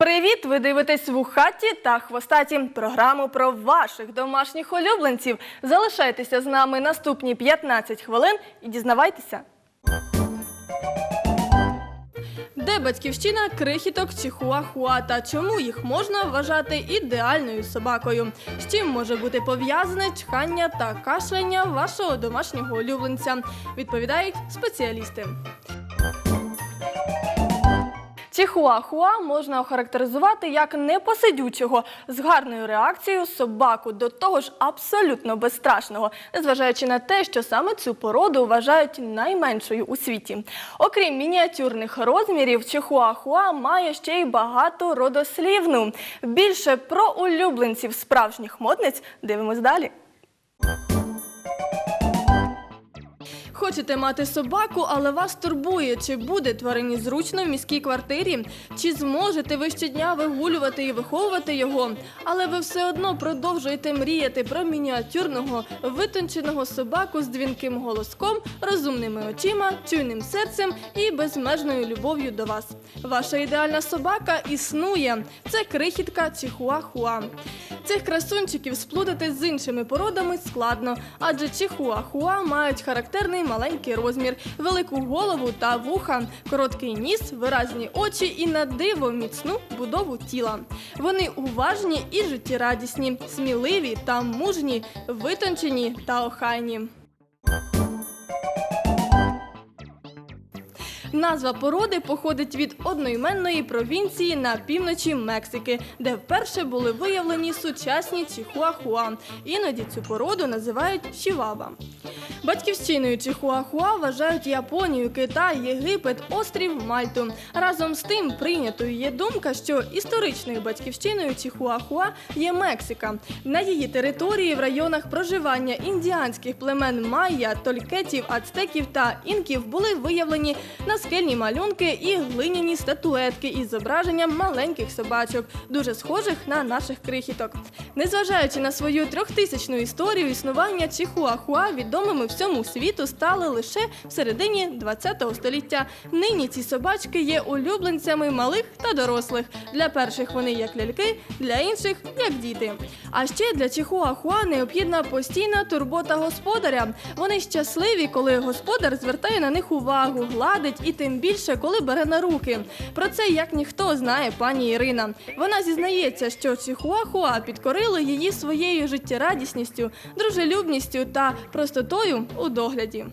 Привіт! Ви дивитесь «Вухаті та хвостаті програму про ваших домашніх улюбленців. Залишайтеся з нами наступні 15 хвилин і дізнавайтеся. Де батьківщина крихіток чи хуахуа та чому їх можна вважати ідеальною собакою? З чим може бути пов'язане чхання та кашляння вашого домашнього улюбленця? Відповідають спеціалісти. Чихуахуа можна охарактеризувати як непосидючого з гарною реакцією собаку, до того ж абсолютно безстрашного, незважаючи на те, що саме цю породу вважають найменшою у світі. Окрім мініатюрних розмірів, чихуахуа має ще й багато родослівну. Більше про улюбленців справжніх модниць дивимось далі. Хочете мати собаку, але вас турбує, чи буде тварині зручно в міській квартирі, чи зможете ви щодня вигулювати і виховувати його. Але ви все одно продовжуєте мріяти про мініатюрного, витонченого собаку з дзвінким голоском, розумними очима, чуйним серцем і безмежною любов'ю до вас. Ваша ідеальна собака існує. Це крихітка чихуахуа. Цих красунчиків сплутати з іншими породами складно, адже чихуахуа мають характерний маленький розмір, велику голову та вуха, короткий ніс, виразні очі і на диво міцну будову тіла. Вони уважні і життєрадісні, сміливі та мужні, витончені та охайні. Назва породи походить від одноіменної провінції на півночі Мексики, де вперше були виявлені сучасні чихуахуа. Іноді цю породу називають чіваба. Батьківщиною чихуахуа вважають Японію, Китай, Єгипет, острів Мальту. Разом з тим прийнятою є думка, що історичною батьківщиною чихуахуа є Мексика. На її території в районах проживання індіанських племен майя, толькетів, ацтеків та інків були виявлені наскельні малюнки і глиняні статуетки із зображенням маленьких собачок, дуже схожих на наших крихіток. Незважаючи на свою трьохтисячну історію існування чихуахуа відомими всьому світу стали лише в середині ХХ століття. Нині ці собачки є улюбленцями малих та дорослих. Для перших вони як ляльки, для інших як діти. А ще для чихуахуа необхідна постійна турбота господаря. Вони щасливі, коли господар звертає на них увагу, гладить і тим більше, коли бере на руки. Про це як ніхто знає пані Ірина. Вона зізнається, що чихуахуа підкорили її своєю життєрадісністю, дружелюбністю та простотою у догляді.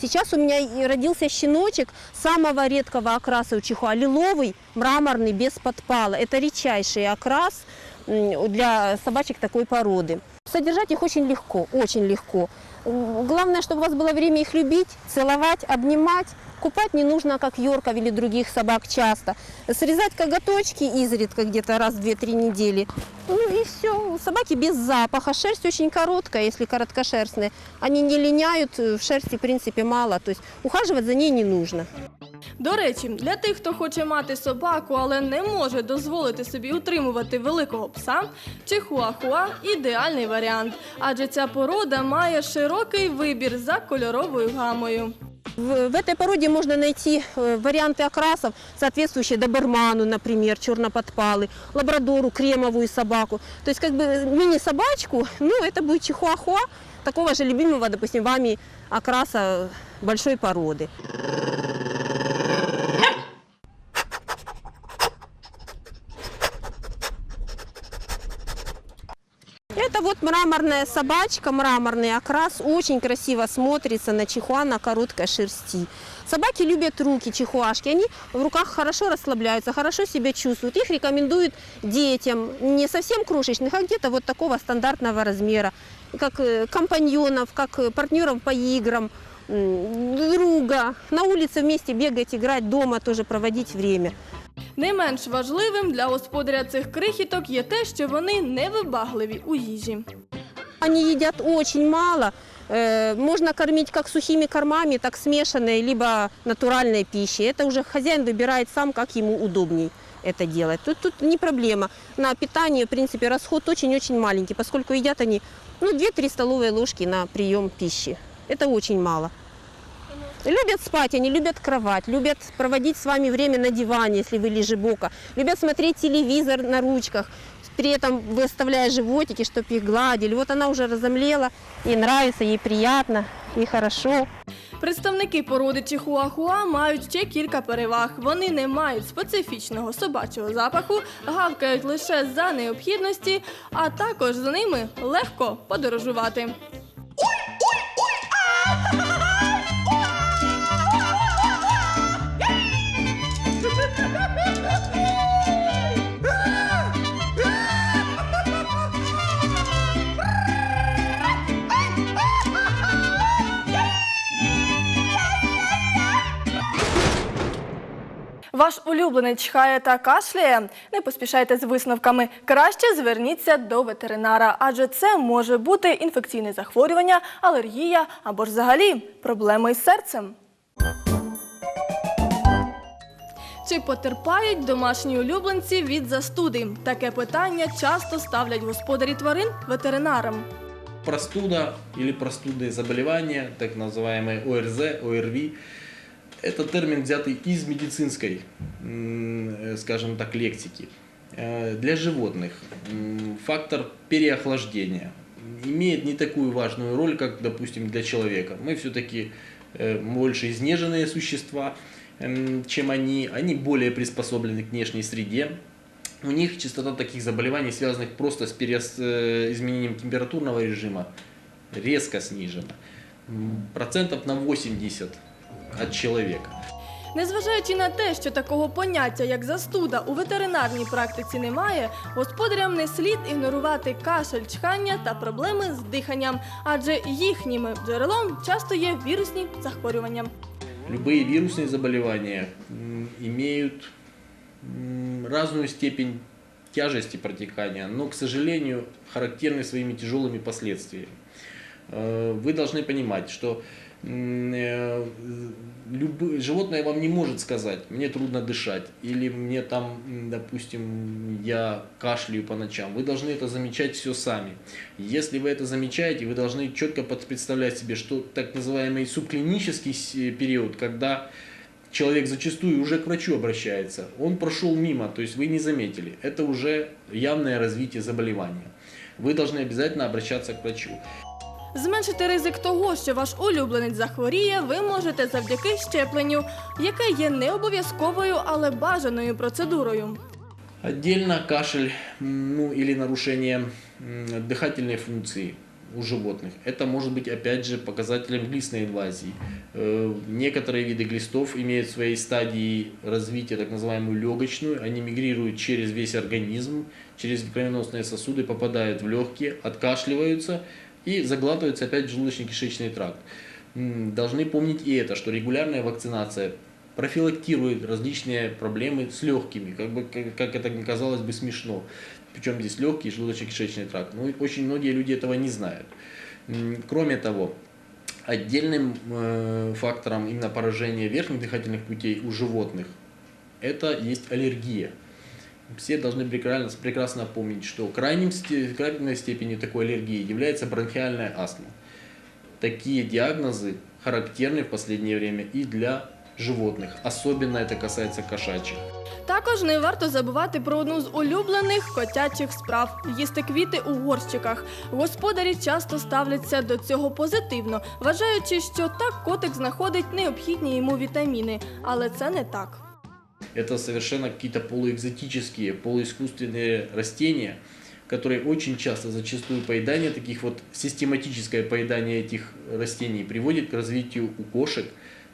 Сейчас у меня и родился щеночек самого редкого окраса у чихуа, лиловый, мраморный, без подпала. Это редчайший окрас м, для собачек такой породы. Содержать их очень легко, очень легко. М, Главное, чтобы у вас было время их любить, целовать, обнимать. Купать не нужно, как йорков или других собак часто. Срезать коготочки изредка, где-то раз в 2-3 недели. Ну и все. Собаки без запаха. Шерсть очень короткая, если короткошерстные. Они не линяют, э, шерсти в принципе мало. То есть ухаживать за ней не нужно. До речі, для тих, хто хоче мати собаку, але не може дозволити собі утримувати великого пса, чихуахуа ідеальний варіант, адже ця порода має широкий вибір за кольоровою гамою. В, в этой породе можно найти э, варианты окрасов, соответствующие доберману, например, черноподпалы, лабрадору, кремовую собаку. То есть как бы мини-собачку, ну это будет чихуахуа, такого же любимого, допустим, вами окраса большой породы. Это вот мраморная собачка, мраморный окрас, очень красиво смотрится на чихуа на короткой шерсти. Собаки любят руки чихуашки, они в руках хорошо расслабляются, хорошо себя чувствуют. Их рекомендуют детям, не совсем крошечных, а где-то вот такого стандартного размера, как э, компаньонов, как э, партнеров по играм, друга. На улице вместе бегать, играть, дома тоже проводить время. Не менш важливим для господаря цих крихіток є те, що вони невибагливі у їжі. Они едят очень мало. Э, Можно кормить как сухими кормами, так смешанной, либо натуральной пищей. Это уже хозяин выбирает сам, как ему удобней это делать. Тут, тут не проблема. На питание, в принципе, расход очень-очень маленький, поскольку едят они ну, 2-3 столовые ложки на прием пищи. Это очень мало. Любят спать, они любят кровать, любят проводить с вами время на диване, если вы лежебока, любят смотреть телевизор на ручках, при этом выставляя животики, чтобы их гладили. Вот она уже разомлела, ей нравится, ей приятно, ей хорошо. Представники породи чихуахуа мають ще кілька переваг. Вони не мають специфічного собачого запаху, гавкають лише за необхідності, а також з ними легко подорожувати. Ваш улюблений чхає та кашляє. Не поспішайте з висновками. Краще зверніться до ветеринара, адже це може бути інфекційне захворювання, алергія або ж взагалі проблеми із серцем. Чи потерпають домашні улюбленці від застуди? Таке питання часто ставлять господарі тварин ветеринарам. Простуда или простудные заболевания, так называемые ОРЗ, ОРВИ, это термин, взятый из медицинской, э, скажем так, лексики. Э, Для животных фактор переохлаждения имеет не такую важную роль, как, допустим, для человека. Мы все-таки больше изнеженные существа, чем они. Они более приспособлены к внешней среде. У них частота таких заболеваний, связанных просто с э, изменением температурного режима, резко снижена. Процентов на 80 от человека. Незважаючи на те, що такого поняття, як застуда, у ветеринарній практиці немає, господарям не слід ігнорувати кашель, чхання та проблеми з диханням, адже їхнім джерелом часто є вірусні захворювання. Любые вирусные заболевания м, имеют м, разную степень тяжести протекания, но, к сожалению, характерны своими тяжелыми последствиями. Э, Вы должны понимать, что э, любы- животное вам не может сказать, мне трудно дышать, или мне там, допустим, я кашляю по ночам. Вы должны это замечать все сами. Если вы это замечаете, вы должны четко представлять себе, что так называемый субклинический с- период, когда человек зачастую уже к врачу обращается, он прошел мимо, то есть вы не заметили. Это уже явное развитие заболевания. Вы должны обязательно обращаться к врачу. Зменшити ризик того, що ваш улюбленець захворіє, ви можете завдяки щепленню, яке є не обов'язковою, але бажаною процедурою. Отдельно кашель м, ну, или нарушение м, дыхательной функции у животных. Это может быть опять же показателем глистной инвазии. Э, Некоторые виды глистов имеют в своей стадии развития так называемую легочную. Они мигрируют через весь организм, через кровеносные сосуды, попадают в легкие, откашливаются и заглатываются опять желудочно-кишечный тракт. Должны помнить и это, что регулярная вакцинация профилактирует различные проблемы с легкими, как, бы, как, это казалось бы смешно. Причем здесь легкий желудочно-кишечный тракт. Ну, очень многие люди этого не знают. Кроме того, отдельным э, фактором именно поражения верхних дыхательных путей у животных это есть аллергия. Все должны прекрасно, прекрасно помнить, что крайним, сте- крайней степенью такой аллергии является бронхиальная астма. Такие диагнозы характерны в последнее время и для животных. Особенно это касается кошачьих. Також не варто забувати про одну з улюблених котячих справ їсти квіти у горщиках. Господарі часто ставляться до цього позитивно, вважаючи, що так котик знаходить необхідні йому вітаміни. Але це не так. Это совершенно какие-то полуэкзотические, полуискусственные растения, которые очень часто, зачастую поедание таких вот, систематическое поедание этих растений приводит к развитию у кошек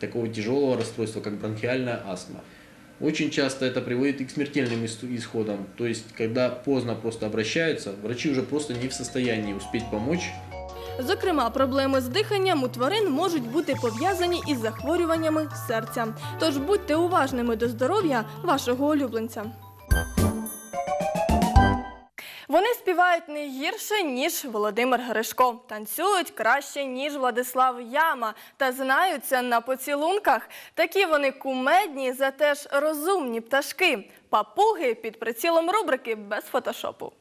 такого тяжелого расстройства, как бронхиальная астма. Очень часто это приводит и к смертельным ис- исходам. То есть, когда поздно просто обращаются, врачи уже просто не в состоянии успеть помочь Зокрема, проблеми з диханням у тварин можуть бути пов'язані із захворюваннями серця. Тож будьте уважними до здоров'я вашого улюбленця. Вони співають не гірше, ніж Володимир Гришко, танцюють краще, ніж Владислав Яма, та знаються на поцілунках. Такі вони кумедні, зате ж розумні пташки. Папуги під прицілом рубрики без фотошопу.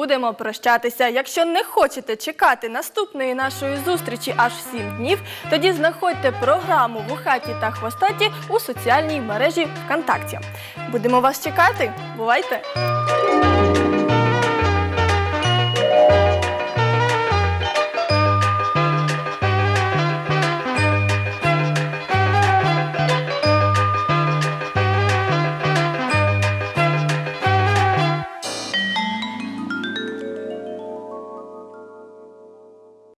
Будемо прощатися. Якщо не хочете чекати наступної нашої зустрічі аж 7 днів, тоді знаходьте програму Вухаті та Хвостаті у соціальній мережі ВКонтакті. Будемо вас чекати. Бувайте!